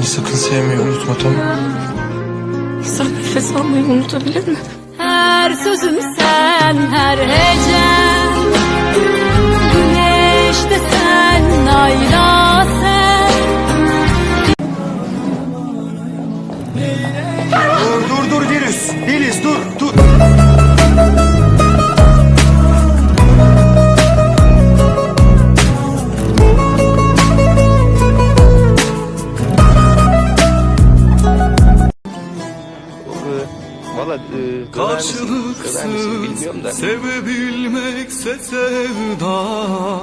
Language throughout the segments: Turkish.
Beni sakın sevmeyi unutma tamam mı? İnsan nefes almayı unutabilir mi? Her sözüm sen, her hecem Güneş de sen, ay da sen Dur dur dur Deniz. Deniz dur dur. Valla e. Karşılıksız sevebilmekse sevda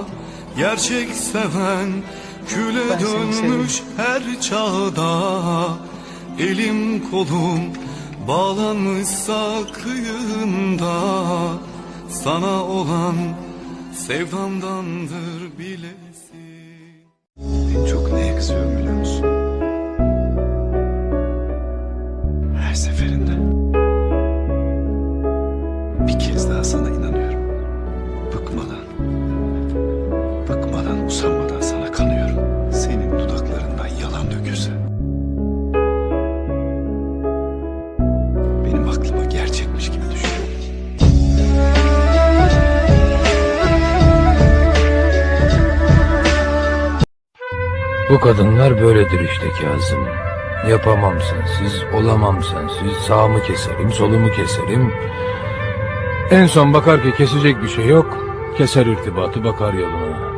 Gerçek seven küle dönmüş her çağda Elim kolum bağlanmışsa kıyında Sana olan sevdamdandır bilesin En çok neye kızıyorum biliyor musun? Her seferinde. Sana inanıyorum. Bıkmadan, bıkmadan, usanmadan sana kanıyorum. Senin dudaklarından yalan dökülse. Benim aklıma gerçekmiş gibi düşüyor. Bu kadınlar böyledir işte Kazım. Yapamam sensiz, olamam sensiz, sağımı keserim, solumu keserim. En son bakar ki kesecek bir şey yok, keser irtibatı bakar yoluna.